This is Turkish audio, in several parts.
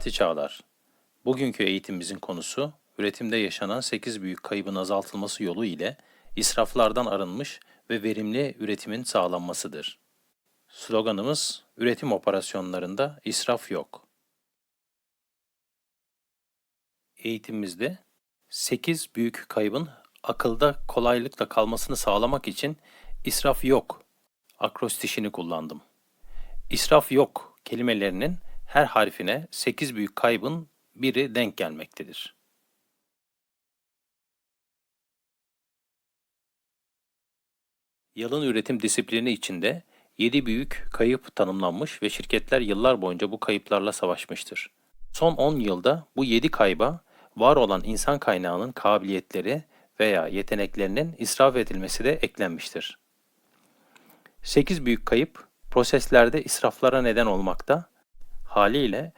Necati Çağlar Bugünkü eğitimimizin konusu, üretimde yaşanan 8 büyük kaybın azaltılması yolu ile israflardan arınmış ve verimli üretimin sağlanmasıdır. Sloganımız, üretim operasyonlarında israf yok. Eğitimimizde 8 büyük kaybın akılda kolaylıkla kalmasını sağlamak için israf yok akrostişini kullandım. İsraf yok kelimelerinin her harfine 8 büyük kaybın biri denk gelmektedir. Yalın üretim disiplini içinde 7 büyük kayıp tanımlanmış ve şirketler yıllar boyunca bu kayıplarla savaşmıştır. Son 10 yılda bu 7 kayba var olan insan kaynağının kabiliyetleri veya yeteneklerinin israf edilmesi de eklenmiştir. 8 büyük kayıp proseslerde israflara neden olmakta. Haliyle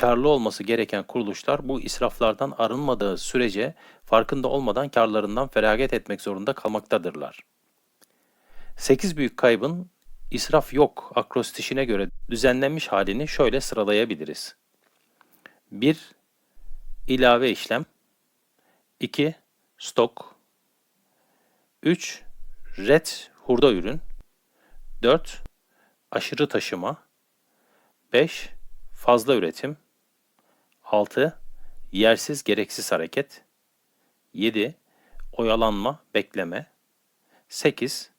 karlı olması gereken kuruluşlar bu israflardan arınmadığı sürece farkında olmadan karlarından feragat etmek zorunda kalmaktadırlar. 8 büyük kaybın israf yok akrostişine göre düzenlenmiş halini şöyle sıralayabiliriz. 1. ilave işlem 2. Stok 3. Red hurda ürün 4. Aşırı taşıma 5. Fazla üretim 6. Yersiz gereksiz hareket 7. Oyalanma, bekleme 8.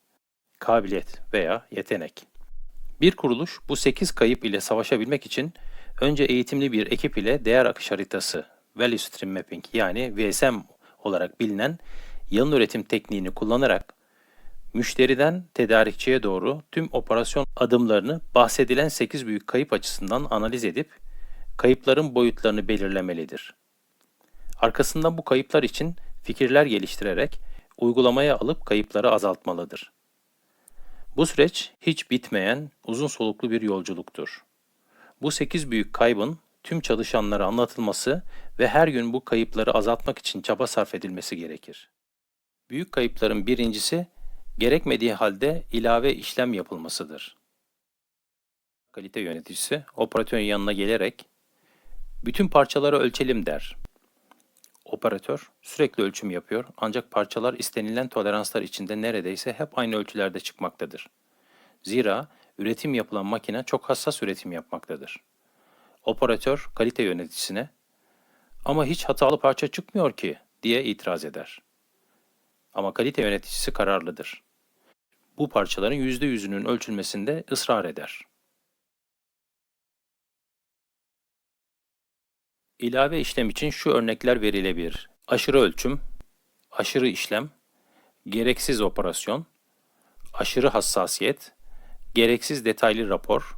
Kabiliyet veya yetenek Bir kuruluş bu 8 kayıp ile savaşabilmek için önce eğitimli bir ekip ile değer akış haritası Value Stream Mapping yani VSM olarak bilinen yalın üretim tekniğini kullanarak müşteriden tedarikçiye doğru tüm operasyon adımlarını bahsedilen 8 büyük kayıp açısından analiz edip kayıpların boyutlarını belirlemelidir. Arkasından bu kayıplar için fikirler geliştirerek uygulamaya alıp kayıpları azaltmalıdır. Bu süreç hiç bitmeyen uzun soluklu bir yolculuktur. Bu 8 büyük kaybın tüm çalışanlara anlatılması ve her gün bu kayıpları azaltmak için çaba sarf edilmesi gerekir. Büyük kayıpların birincisi gerekmediği halde ilave işlem yapılmasıdır. Kalite yöneticisi operatörün yanına gelerek bütün parçaları ölçelim der. Operatör sürekli ölçüm yapıyor ancak parçalar istenilen toleranslar içinde neredeyse hep aynı ölçülerde çıkmaktadır. Zira üretim yapılan makine çok hassas üretim yapmaktadır. Operatör kalite yöneticisine ama hiç hatalı parça çıkmıyor ki diye itiraz eder. Ama kalite yöneticisi kararlıdır. Bu parçaların yüzde yüzünün ölçülmesinde ısrar eder. İlave işlem için şu örnekler verilebilir. Aşırı ölçüm, aşırı işlem, gereksiz operasyon, aşırı hassasiyet, gereksiz detaylı rapor,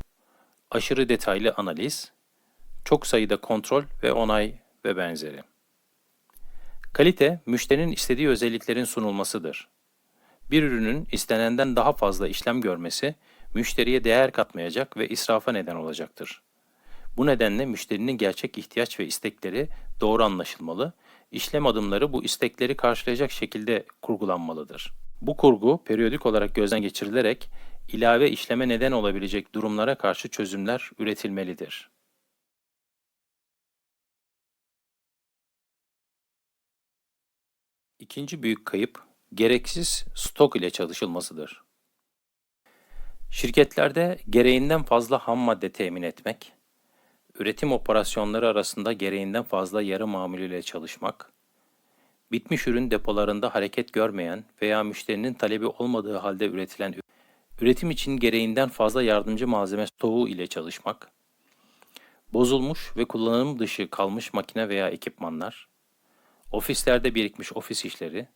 aşırı detaylı analiz, çok sayıda kontrol ve onay ve benzeri. Kalite, müşterinin istediği özelliklerin sunulmasıdır. Bir ürünün istenenden daha fazla işlem görmesi, müşteriye değer katmayacak ve israfa neden olacaktır. Bu nedenle müşterinin gerçek ihtiyaç ve istekleri doğru anlaşılmalı, işlem adımları bu istekleri karşılayacak şekilde kurgulanmalıdır. Bu kurgu periyodik olarak gözden geçirilerek ilave işleme neden olabilecek durumlara karşı çözümler üretilmelidir. İkinci büyük kayıp gereksiz stok ile çalışılmasıdır. Şirketlerde gereğinden fazla ham madde temin etmek, üretim operasyonları arasında gereğinden fazla yarı mamul ile çalışmak, bitmiş ürün depolarında hareket görmeyen veya müşterinin talebi olmadığı halde üretilen üretim için gereğinden fazla yardımcı malzeme stoğu ile çalışmak, bozulmuş ve kullanım dışı kalmış makine veya ekipmanlar, ofislerde birikmiş ofis işleri,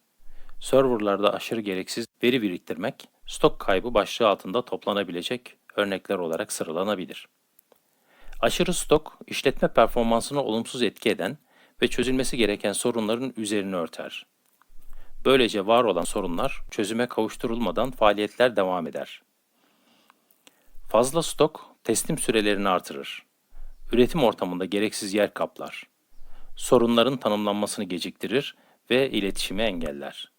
serverlarda aşırı gereksiz veri biriktirmek, stok kaybı başlığı altında toplanabilecek örnekler olarak sıralanabilir. Aşırı stok, işletme performansına olumsuz etki eden ve çözülmesi gereken sorunların üzerini örter. Böylece var olan sorunlar çözüme kavuşturulmadan faaliyetler devam eder. Fazla stok teslim sürelerini artırır. Üretim ortamında gereksiz yer kaplar. Sorunların tanımlanmasını geciktirir ve iletişimi engeller.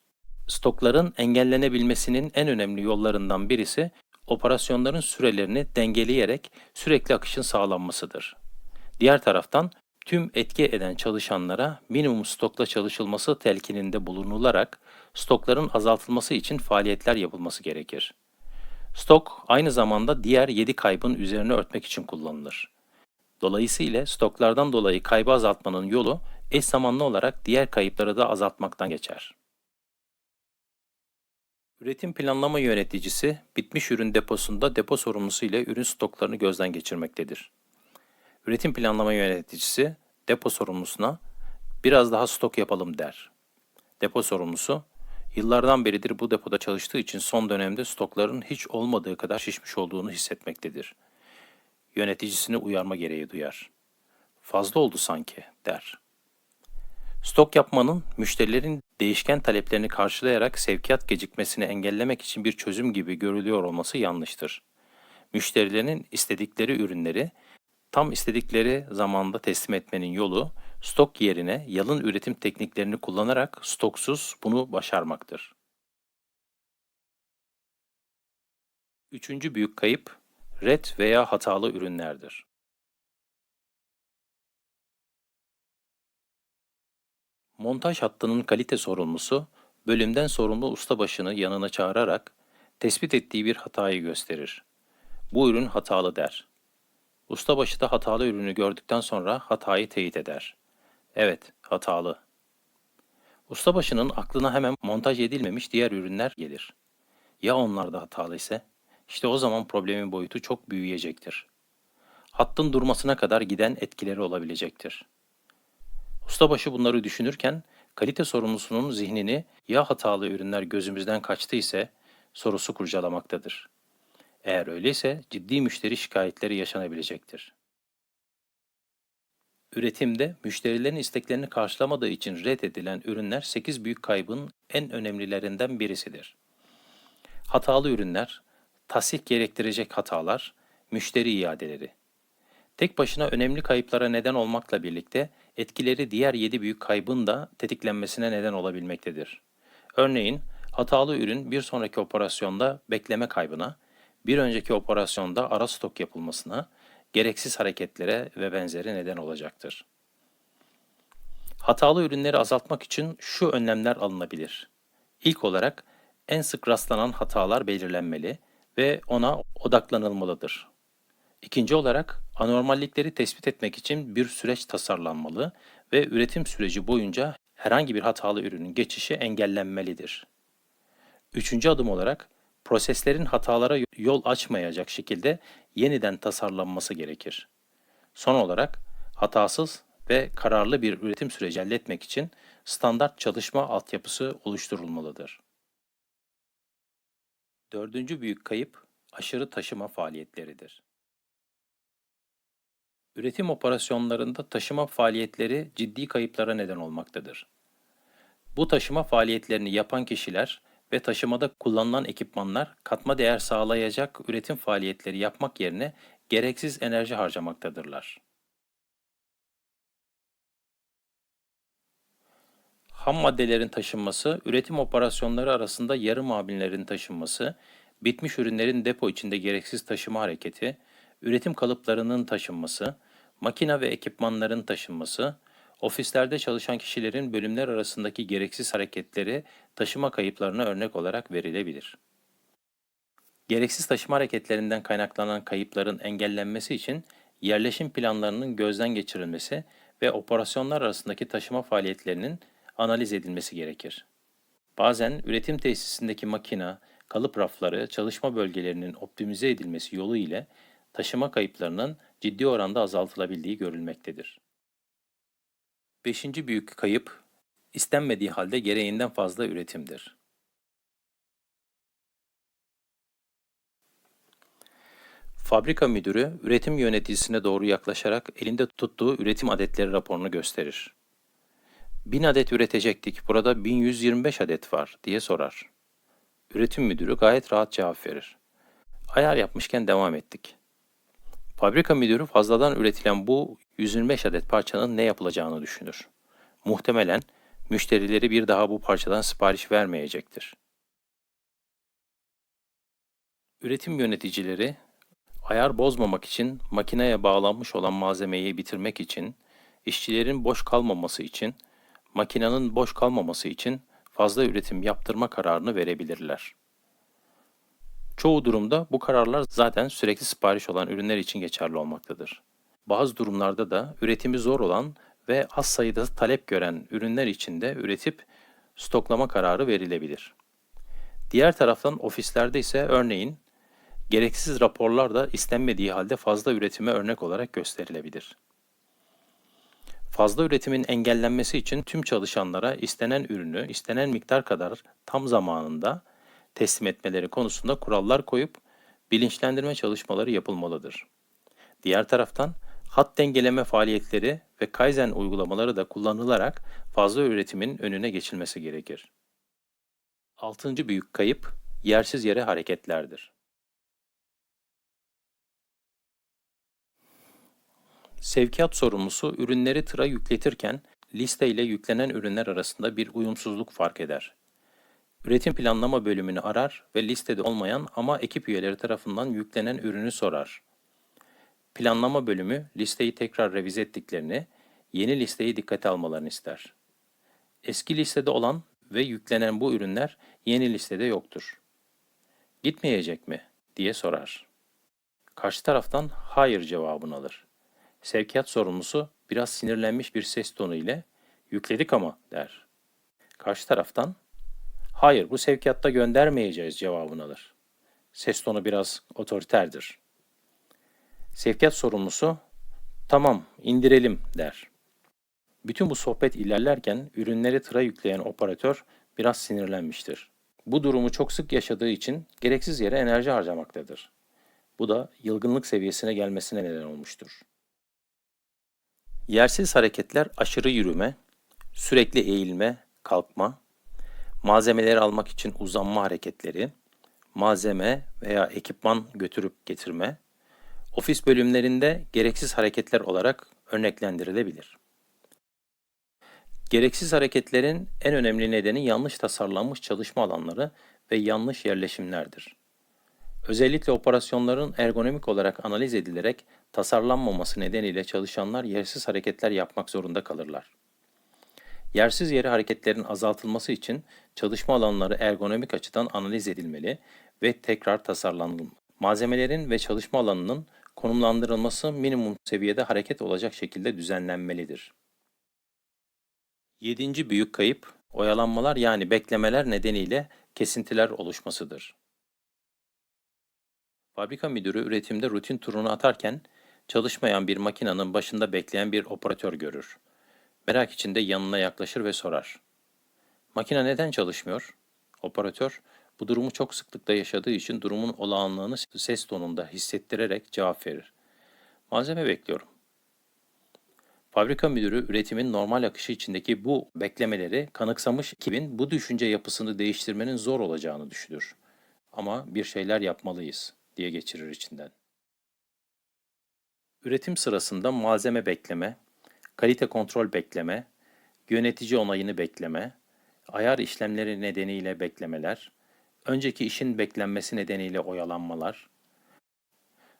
Stokların engellenebilmesinin en önemli yollarından birisi operasyonların sürelerini dengeleyerek sürekli akışın sağlanmasıdır. Diğer taraftan tüm etki eden çalışanlara minimum stokla çalışılması telkininde bulunularak stokların azaltılması için faaliyetler yapılması gerekir. Stok aynı zamanda diğer 7 kaybın üzerine örtmek için kullanılır. Dolayısıyla stoklardan dolayı kaybı azaltmanın yolu eş zamanlı olarak diğer kayıpları da azaltmaktan geçer. Üretim planlama yöneticisi bitmiş ürün deposunda depo sorumlusu ile ürün stoklarını gözden geçirmektedir. Üretim planlama yöneticisi depo sorumlusuna biraz daha stok yapalım der. Depo sorumlusu yıllardan beridir bu depoda çalıştığı için son dönemde stokların hiç olmadığı kadar şişmiş olduğunu hissetmektedir. Yöneticisini uyarma gereği duyar. Fazla oldu sanki der. Stok yapmanın müşterilerin değişken taleplerini karşılayarak sevkiyat gecikmesini engellemek için bir çözüm gibi görülüyor olması yanlıştır. Müşterilerin istedikleri ürünleri tam istedikleri zamanda teslim etmenin yolu stok yerine yalın üretim tekniklerini kullanarak stoksuz bunu başarmaktır. Üçüncü büyük kayıp red veya hatalı ürünlerdir. Montaj hattının kalite sorumlusu, bölümden sorumlu ustabaşını yanına çağırarak tespit ettiği bir hatayı gösterir. Bu ürün hatalı der. Ustabaşı da hatalı ürünü gördükten sonra hatayı teyit eder. Evet, hatalı. Ustabaşının aklına hemen montaj edilmemiş diğer ürünler gelir. Ya onlar da hatalı ise? İşte o zaman problemin boyutu çok büyüyecektir. Hattın durmasına kadar giden etkileri olabilecektir. Ustabaşı bunları düşünürken kalite sorumlusunun zihnini ya hatalı ürünler gözümüzden kaçtı ise sorusu kurcalamaktadır. Eğer öyleyse ciddi müşteri şikayetleri yaşanabilecektir. Üretimde müşterilerin isteklerini karşılamadığı için reddedilen ürünler 8 büyük kaybın en önemlilerinden birisidir. Hatalı ürünler, tasih gerektirecek hatalar, müşteri iadeleri. Tek başına önemli kayıplara neden olmakla birlikte etkileri diğer 7 büyük kaybın da tetiklenmesine neden olabilmektedir. Örneğin hatalı ürün bir sonraki operasyonda bekleme kaybına, bir önceki operasyonda ara stok yapılmasına, gereksiz hareketlere ve benzeri neden olacaktır. Hatalı ürünleri azaltmak için şu önlemler alınabilir. İlk olarak en sık rastlanan hatalar belirlenmeli ve ona odaklanılmalıdır. İkinci olarak anormallikleri tespit etmek için bir süreç tasarlanmalı ve üretim süreci boyunca herhangi bir hatalı ürünün geçişi engellenmelidir. Üçüncü adım olarak proseslerin hatalara yol açmayacak şekilde yeniden tasarlanması gerekir. Son olarak hatasız ve kararlı bir üretim süreci elde etmek için standart çalışma altyapısı oluşturulmalıdır. Dördüncü büyük kayıp aşırı taşıma faaliyetleridir. Üretim operasyonlarında taşıma faaliyetleri ciddi kayıplara neden olmaktadır. Bu taşıma faaliyetlerini yapan kişiler ve taşımada kullanılan ekipmanlar katma değer sağlayacak üretim faaliyetleri yapmak yerine gereksiz enerji harcamaktadırlar. Ham maddelerin taşınması, üretim operasyonları arasında yarı mamullerin taşınması, bitmiş ürünlerin depo içinde gereksiz taşıma hareketi, üretim kalıplarının taşınması, makina ve ekipmanların taşınması, ofislerde çalışan kişilerin bölümler arasındaki gereksiz hareketleri taşıma kayıplarına örnek olarak verilebilir. Gereksiz taşıma hareketlerinden kaynaklanan kayıpların engellenmesi için yerleşim planlarının gözden geçirilmesi ve operasyonlar arasındaki taşıma faaliyetlerinin analiz edilmesi gerekir. Bazen üretim tesisindeki makina, kalıp rafları, çalışma bölgelerinin optimize edilmesi yolu ile taşıma kayıplarının ciddi oranda azaltılabildiği görülmektedir. Beşinci büyük kayıp, istenmediği halde gereğinden fazla üretimdir. Fabrika müdürü üretim yöneticisine doğru yaklaşarak elinde tuttuğu üretim adetleri raporunu gösterir. 1000 adet üretecektik, burada 1125 adet var diye sorar. Üretim müdürü gayet rahat cevap verir. Ayar yapmışken devam ettik. Fabrika müdürü fazladan üretilen bu 125 adet parçanın ne yapılacağını düşünür. Muhtemelen müşterileri bir daha bu parçadan sipariş vermeyecektir. Üretim yöneticileri Ayar bozmamak için makineye bağlanmış olan malzemeyi bitirmek için, işçilerin boş kalmaması için, makinenin boş kalmaması için fazla üretim yaptırma kararını verebilirler. Çoğu durumda bu kararlar zaten sürekli sipariş olan ürünler için geçerli olmaktadır. Bazı durumlarda da üretimi zor olan ve az sayıda talep gören ürünler için de üretip stoklama kararı verilebilir. Diğer taraftan ofislerde ise örneğin gereksiz raporlar da istenmediği halde fazla üretime örnek olarak gösterilebilir. Fazla üretimin engellenmesi için tüm çalışanlara istenen ürünü istenen miktar kadar tam zamanında teslim etmeleri konusunda kurallar koyup bilinçlendirme çalışmaları yapılmalıdır. Diğer taraftan hat dengeleme faaliyetleri ve Kaizen uygulamaları da kullanılarak fazla üretimin önüne geçilmesi gerekir. Altıncı büyük kayıp yersiz yere hareketlerdir. Sevkiyat sorumlusu ürünleri tıra yükletirken liste ile yüklenen ürünler arasında bir uyumsuzluk fark eder. Üretim planlama bölümünü arar ve listede olmayan ama ekip üyeleri tarafından yüklenen ürünü sorar. Planlama bölümü listeyi tekrar revize ettiklerini, yeni listeyi dikkate almalarını ister. Eski listede olan ve yüklenen bu ürünler yeni listede yoktur. Gitmeyecek mi diye sorar. Karşı taraftan hayır cevabını alır. Sevkiyat sorumlusu biraz sinirlenmiş bir ses tonu ile yükledik ama der. Karşı taraftan hayır bu sevkiyatta göndermeyeceğiz cevabını alır. Ses tonu biraz otoriterdir. Sevkiyat sorumlusu tamam indirelim der. Bütün bu sohbet ilerlerken ürünleri tıra yükleyen operatör biraz sinirlenmiştir. Bu durumu çok sık yaşadığı için gereksiz yere enerji harcamaktadır. Bu da yılgınlık seviyesine gelmesine neden olmuştur. Yersiz hareketler aşırı yürüme, sürekli eğilme, kalkma, malzemeleri almak için uzanma hareketleri, malzeme veya ekipman götürüp getirme, ofis bölümlerinde gereksiz hareketler olarak örneklendirilebilir. Gereksiz hareketlerin en önemli nedeni yanlış tasarlanmış çalışma alanları ve yanlış yerleşimlerdir. Özellikle operasyonların ergonomik olarak analiz edilerek tasarlanmaması nedeniyle çalışanlar yersiz hareketler yapmak zorunda kalırlar. Yersiz yere hareketlerin azaltılması için çalışma alanları ergonomik açıdan analiz edilmeli ve tekrar tasarlanmalı. Malzemelerin ve çalışma alanının konumlandırılması minimum seviyede hareket olacak şekilde düzenlenmelidir. Yedinci büyük kayıp, oyalanmalar yani beklemeler nedeniyle kesintiler oluşmasıdır. Fabrika müdürü üretimde rutin turunu atarken çalışmayan bir makinenin başında bekleyen bir operatör görür. Merak içinde yanına yaklaşır ve sorar. Makine neden çalışmıyor? Operatör, bu durumu çok sıklıkla yaşadığı için durumun olağanlığını ses tonunda hissettirerek cevap verir. Malzeme bekliyorum. Fabrika müdürü üretimin normal akışı içindeki bu beklemeleri kanıksamış ekibin bu düşünce yapısını değiştirmenin zor olacağını düşünür. Ama bir şeyler yapmalıyız diye geçirir içinden. Üretim sırasında malzeme bekleme, kalite kontrol bekleme, yönetici onayını bekleme, ayar işlemleri nedeniyle beklemeler, önceki işin beklenmesi nedeniyle oyalanmalar,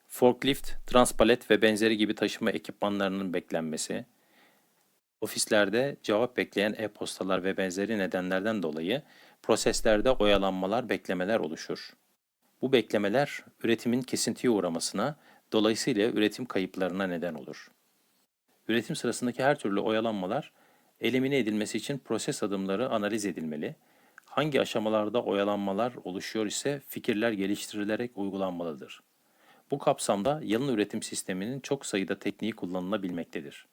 forklift, transpalet ve benzeri gibi taşıma ekipmanlarının beklenmesi, ofislerde cevap bekleyen e-postalar ve benzeri nedenlerden dolayı proseslerde oyalanmalar, beklemeler oluşur. Bu beklemeler üretimin kesintiye uğramasına, dolayısıyla üretim kayıplarına neden olur. Üretim sırasındaki her türlü oyalanmalar elimine edilmesi için proses adımları analiz edilmeli. Hangi aşamalarda oyalanmalar oluşuyor ise fikirler geliştirilerek uygulanmalıdır. Bu kapsamda yalın üretim sisteminin çok sayıda tekniği kullanılabilmektedir.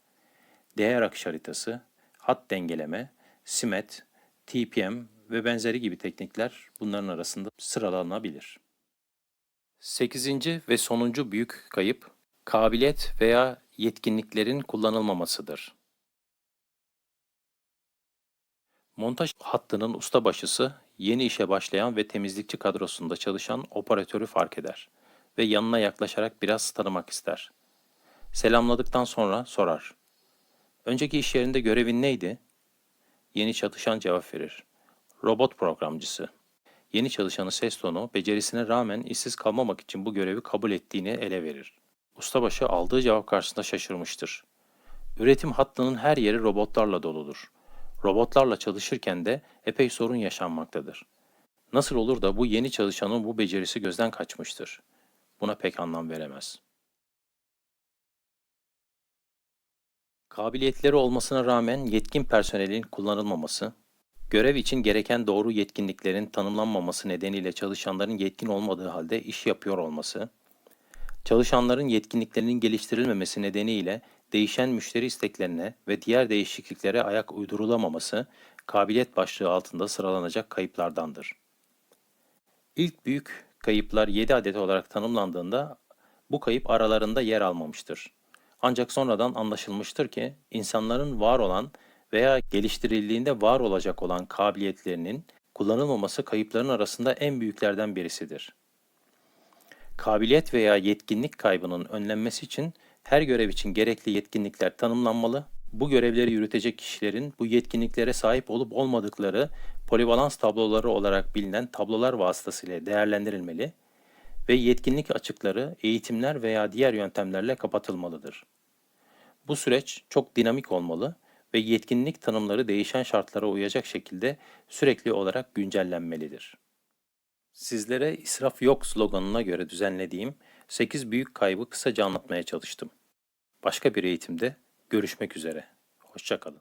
Değer akış haritası, hat dengeleme, simet, TPM ve benzeri gibi teknikler bunların arasında sıralanabilir. Sekizinci ve sonuncu büyük kayıp, kabiliyet veya yetkinliklerin kullanılmamasıdır. Montaj hattının ustabaşısı yeni işe başlayan ve temizlikçi kadrosunda çalışan operatörü fark eder ve yanına yaklaşarak biraz tanımak ister. Selamladıktan sonra sorar. Önceki iş yerinde görevin neydi? Yeni çalışan cevap verir. Robot programcısı. Yeni çalışanı ses tonu becerisine rağmen işsiz kalmamak için bu görevi kabul ettiğini ele verir. Ustabaşı aldığı cevap karşısında şaşırmıştır. Üretim hattının her yeri robotlarla doludur. Robotlarla çalışırken de epey sorun yaşanmaktadır. Nasıl olur da bu yeni çalışanın bu becerisi gözden kaçmıştır? Buna pek anlam veremez. Kabiliyetleri olmasına rağmen yetkin personelin kullanılmaması, görev için gereken doğru yetkinliklerin tanımlanmaması nedeniyle çalışanların yetkin olmadığı halde iş yapıyor olması, çalışanların yetkinliklerinin geliştirilmemesi nedeniyle değişen müşteri isteklerine ve diğer değişikliklere ayak uydurulamaması kabiliyet başlığı altında sıralanacak kayıplardandır. İlk büyük kayıplar 7 adet olarak tanımlandığında bu kayıp aralarında yer almamıştır. Ancak sonradan anlaşılmıştır ki insanların var olan veya geliştirildiğinde var olacak olan kabiliyetlerinin kullanılmaması kayıpların arasında en büyüklerden birisidir. Kabiliyet veya yetkinlik kaybının önlenmesi için her görev için gerekli yetkinlikler tanımlanmalı. Bu görevleri yürütecek kişilerin bu yetkinliklere sahip olup olmadıkları polivalans tabloları olarak bilinen tablolar vasıtasıyla değerlendirilmeli ve yetkinlik açıkları eğitimler veya diğer yöntemlerle kapatılmalıdır. Bu süreç çok dinamik olmalı ve yetkinlik tanımları değişen şartlara uyacak şekilde sürekli olarak güncellenmelidir. Sizlere israf yok sloganına göre düzenlediğim 8 büyük kaybı kısaca anlatmaya çalıştım. Başka bir eğitimde görüşmek üzere. Hoşçakalın.